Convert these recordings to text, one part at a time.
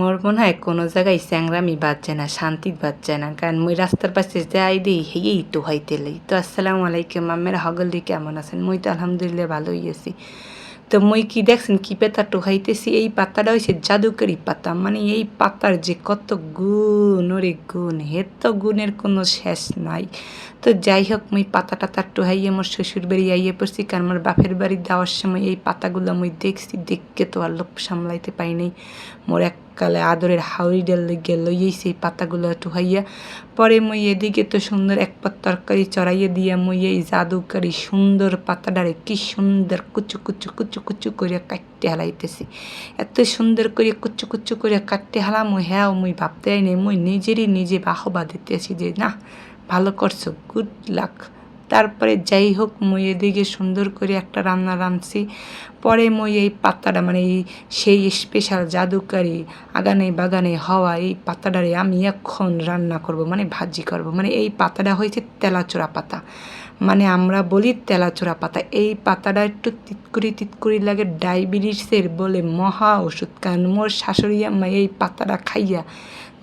মোর মনে হয় কোনো জায়গায় চ্যাংরামি বাজছে না, শান্তি বাজছে না। কারণ মুই রাস্তার পাশে যাই দিই হেয়েই তো হইতে লাই। তো আসসালামু আলাইকুম, আমের হগলি কেমন আছেন? মুই তো আলহামদুলিল্লাহ ভালোই আছি। তো মুই কি দেখছেন কি পাতা টোহাইতেছি? এই পাতাটা হয়েছে জাদুকরি পাতা। মানে এই পাতার যে কত গুণ, ওরে গুণ হে তো গুণের কোনো শেষ নাই। তো যাই হোক, মুই পাতা টাতা টোহাইয়ে মোর শ্বশুর বাড়ি আইয়ে পড়ছি। কারণ আমার বাপের বাড়ি যাওয়ার সময় এই পাতাগুলো মুই দেখছি, দেখকে তো আর লোক সামলাইতে পাই নাই। মোর এককালে আদরের হাউরি ডাল লেগে লইয়েছি সেই পাতাগুলো টোহাইয়া পরে মই এদিকে তো সুন্দর এক পাত তরকারি চড়াইয়ে দিয়া মই এই জাদুকারি সুন্দর পাতাটারে কি সুন্দর কুচু কুচু কুচু কুচু করে কাটতে হালাইতেছি। এত সুন্দর করে কুচু কুচু করে কাটতে হালাম হ্যাঁ মুই ভাবতে নেই মুই নিজেরই নিজে বাহবা দিতেছি যে, না, ভালো করছ গুড লাক তারপরে যাই হোক, মই এদিকে সুন্দর করে একটা রান্না রাঁধছি। পরে মই এই পাতাটা মানে এই সেই স্পেশাল জাদুকারি আগানে বাগানে হওয়া এই পাতাটারে আমি এখন রান্না করব মানে ভাজি করব। মানে এই পাতাটা হয়েছে তেলাচোরা পাতা। মানে আমরা বলি তেলাচোরা পাতা। এই পাতাটা একটু তিতকুরি তিতকুরি লাগে, ডায়াবেটিসের বলে মহা ওষুধ। কারণ মোর শাশুড়ি আম্মা এই পাতাটা খাইয়া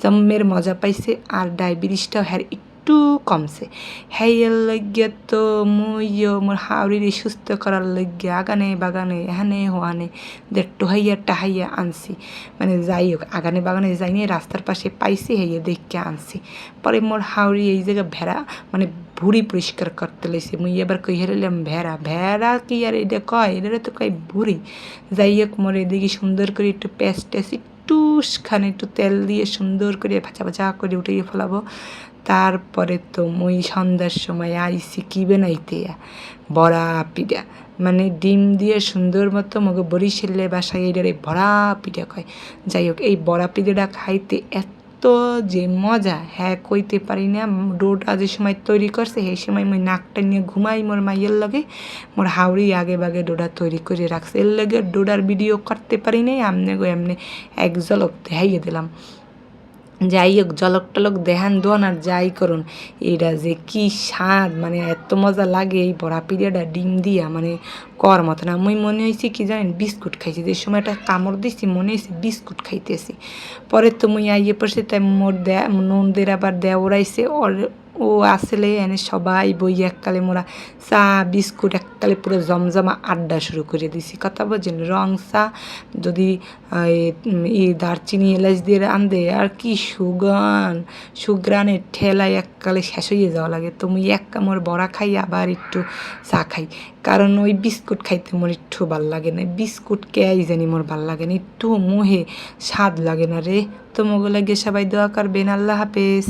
জম্মের মজা পাইছে, আর ডায়াবেটিসটাও হ্যার একটু কমছে। হ্যাইয়ের লাগিয়া তো মুইও মোর হাওড়ির সুস্থ করার লাগিয়া আগানে বাগানে এহানে হোয়ানে দে টোহাইয়া টাহাইয়া আনছি। মানে যাই হোক আগানে বাগানে যাই নিয়ে রাস্তার পাশে পাইছি, হাইয়া দেখে আনছি। পরে মোর হাওড়ি এই জায়গা ভেড়া মানে ভুড়ি পরিষ্কার করতে লাইছে। মুই এবার কই হেরালাম ভেড়া। ভেড়া কি আর এটা কয়? এটা তো কয় ভুড়ি। যাই হোক মোর এদিকে সুন্দর করে একটু পেস্ট টেস্ট একটুখানি একটু তেল দিয়ে সুন্দর করে ভাজা ভাজা করে উঠিয়ে ফেলাবো। তারপরে তো মুই সন্ধ্যার সময় আইসি কি বানাইতে বড়া পিঠা। মানে ডিম দিয়ে সুন্দর মতো মগে বরিশালে বাসায় এটারে বড়া পিঠা কয় যাই হোক এই বড়া পিঠাটা খাইতে এত যে মজা হ্যাঁ কইতে পারি না। ডোটা যে সময় তৈরি করছে, সেই সময় মুই নাকটা নিয়ে ঘুমাই মোর মাইয়ের লগে। মোর হাওড়ি আগে বাগে ডোডা তৈরি করে রাখছে। এর লগে ডোডার ভিডিও করতে পারি নাই, আমনে গো এমনি এক জলক দেখাইয়ে দিলাম। যাই হোক জলক টলক দেহান দোয়ান আর যাই করুন। এটা যে কি স্বাদ মানে এত মজা লাগে এই বড়া পিড়িয়াটা ডিম দিয়া মানে কর মতো না মুই মনে হয়েছি কি জানেন, বিস্কুট খাইছি। যে সময় একটা কামড় দিছি, মনে হয়েছে বিস্কুট খাইতেছি। পরে তো মুই আইয়ে পড়ছি, তাই মোর দে ননদের আবার দেওরাইছে ওর ও আসলে এনে সবাই বই এককালে মোরা চা, বিস্কুট এককালে পুরো জমজমা আড্ডা শুরু করে দিছি। কথা বলছেন, রং চা যদি এই দারচিনি এলাচ দিয়ে আনদে আর কি সুগান, সুগ্রানের ঠেলায় এককালে শেষ হয়ে যাওয়া লাগে। তুমি এক কামড় বড়া খাই, আবার একটু চা খাই। কারণ ওই বিস্কুট খাইতে মোর একটু ভালো লাগে না। বিস্কুট কেয়াই জানি মোর ভালো লাগে না। একটু মোহে স্বাদ লাগে না রে। তো মোগুলো গিয়ে সবাই দোয়া করবেন, আল্লাহ হাফেজ।